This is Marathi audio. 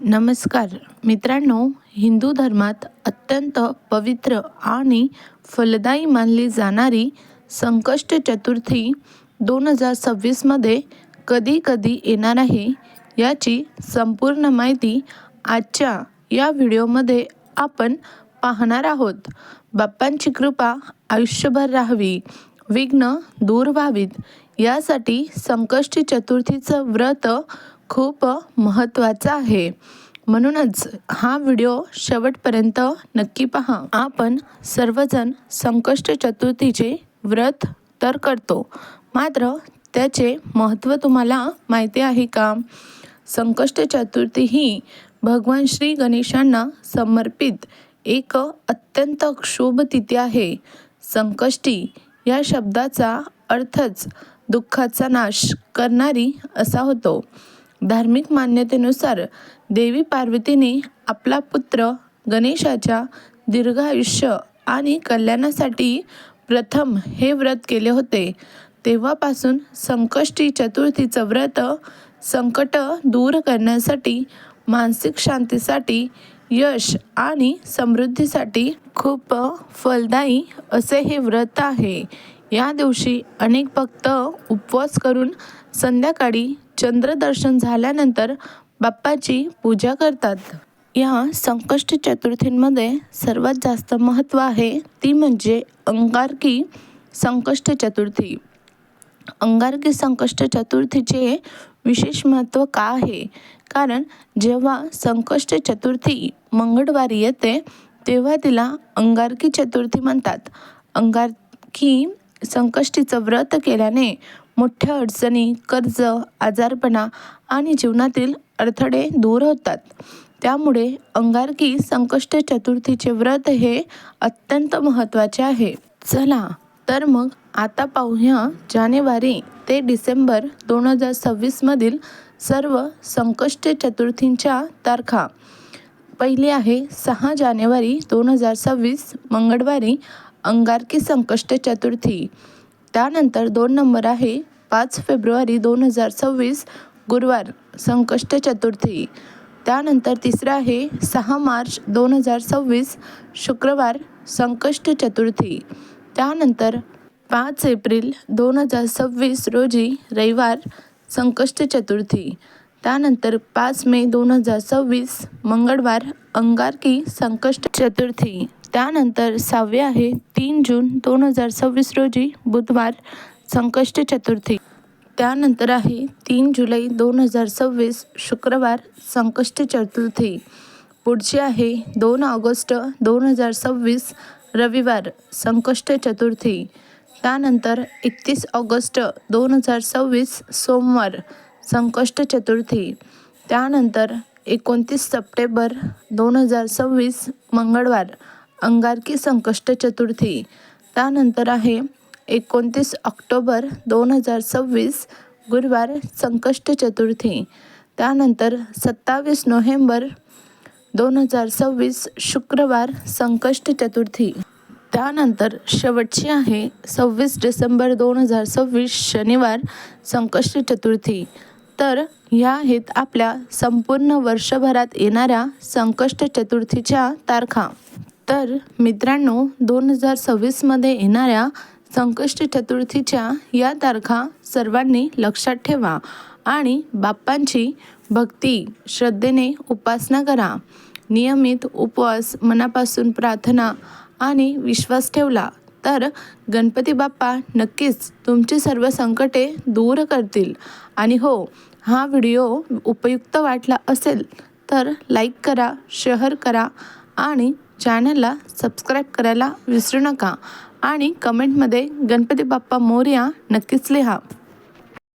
नमस्कार. मित्रांनो हिंदू धर्मात अत्यंत पवित्र आणि फलदायी मानली जाणारी संकष्ट चतुर्थी दोन हजार सव्वीसमध्ये कधी कधी येणार आहे याची संपूर्ण माहिती आजच्या या व्हिडिओमध्ये आपण पाहणार आहोत. बाप्पांची कृपा आयुष्यभर राहावी विघ्न दूर व्हावीत. यासाठी संकष्टी चतुर्थीचं व्रत खूप महत्त्वाचा आहे. म्हणूनच हा व्हिडिओ शेवटपर्यंत नक्की पहा. आपण सर्वजण संकष्ट चतुर्थीचे व्रत तर करतो. मात्र त्याचे महत्त्व तुम्हाला माहिती आहे का? संकष्ट चतुर्थी ही भगवान श्री गणेशांना समर्पित एक अत्यंत क्षोभ तिथी आहे. संकष्टी या शब्दाचा अर्थच दुःखाचा नाश करणारी असा होतो. धार्मिक मान्यतेनुसार देवी पार्वतीने आपला पुत्र गणेशाच्या दीर्घायुष्य आणि कल्याणासाठी प्रथम हे व्रत केले होते. तेव्हापासून संकष्टी चतुर्थीचं व्रत संकट दूर करण्यासाठी मानसिक शांतीसाठी यश आणि समृद्धीसाठी खूप फलदायी असे हे व्रत आहे. या दिवशी अनेक भक्त उपवास करून संध्याकाळी चंद्रदर्शन झाल्यानंतर बाप्पाची पूजा करतात. या संकष्ट चतुर्थींमध्ये सर्वात जास्त महत्त्व आहे ती म्हणजे अंगारकी संकष्ट चतुर्थी. अंगारकी संकष्ट चतुर्थीचे विशेष महत्त्व का आहे? कारण जेव्हा संकष्ट चतुर्थी मंगळवारी येते तेव्हा तिला अंगारकी चतुर्थी म्हणतात. अंगारकी संकष्टीचं व्रत केल्याने मोठ्या अडचणी कर्ज आजारपणा आणि जीवनातील अडथळे दूर होतात. त्यामुळे अंगारकी संकष्ट चतुर्थीचे व्रत हे अत्यंत महत्त्वाचे आहे. चला तर मग आता पाहूया जानेवारी ते डिसेंबर दोन हजार सव्वीसमधील सर्व संकष्ट चतुर्थींच्या तारखा. पहिली आहे सहा जानेवारी दोन हजार सव्वीस मंगळवारी अंगारकी संकष्ट चतुर्थी. त्यानंतर दोन नंबर आहे पाच फेब्रुवारी दोन हजार सव्वीस गुरुवार संकष्ट चतुर्थी. त्यानंतर तिसरं आहे सहा मार्च दोन हजार सव्वीस शुक्रवार संकष्ट चतुर्थी. त्यानंतर पाच एप्रिल दोन हजार सव्वीस रोजी रविवार संकष्ट चतुर्थी. त्यानंतर पाच मे दोन हजार सव्वीस मंगळवार अंगारकी संकष्ट चतुर्थी. त्यानंतर सहावे आहे तीन जून दोन हजार सव्वीस रोजी बुधवार संकष्ट चतुर्थी. त्यानंतर आहे तीन जुलै दोन हजार सव्वीस शुक्रवार संकष्ट चतुर्थी. पुढची आहे दोन ऑगस्ट दोन हजार सव्वीस रविवार संकष्ट चतुर्थी. त्यानंतर एकतीस ऑगस्ट दोन हजार सव्वीस सोमवार संकष्ट चतुर्थी. त्यानंतर एकोणतीस सप्टेंबर दोन हजार सव्वीस मंगळवार अंगारकी संकष्ट चतुर्थी. त्यानंतर आहे एकोणतीस ऑक्टोबर दोन हजार सव्वीस गुरुवार संकष्ट चतुर्थी. त्यानंतर सत्तावीस नोव्हेंबर दोन हजार सव्वीस शुक्रवार संकष्ट चतुर्थी. त्यानंतर शेवटची आहे सव्वीस डिसेंबर दोन हजार सव्वीस शनिवार संकष्ट चतुर्थी. तर ह्या आहेत आपल्या संपूर्ण वर्षभरात येणाऱ्या संकष्ट चतुर्थीच्या तारखा. तर मित्रांनो दोन हजार सव्वीसमध्ये येणाऱ्या संकष्ट चतुर्थीच्या या तारखा सर्वांनी लक्षात ठेवा आणि बाप्पांची भक्ती श्रद्धेने उपासना करा. नियमित उपवास मनापासून प्रार्थना आणि विश्वास ठेवला तर गणपती बाप्पा नक्कीच तुमची सर्व संकटे दूर करतील. आणि हो हा व्हिडिओ उपयुक्त वाटला असेल तर लाईक करा शेअर करा आणि चॅनलला सबस्क्राईब करायला विसरू नका आणि कमेंटमध्ये गणपती बाप्पा मोर्या नक्कीच लिहा.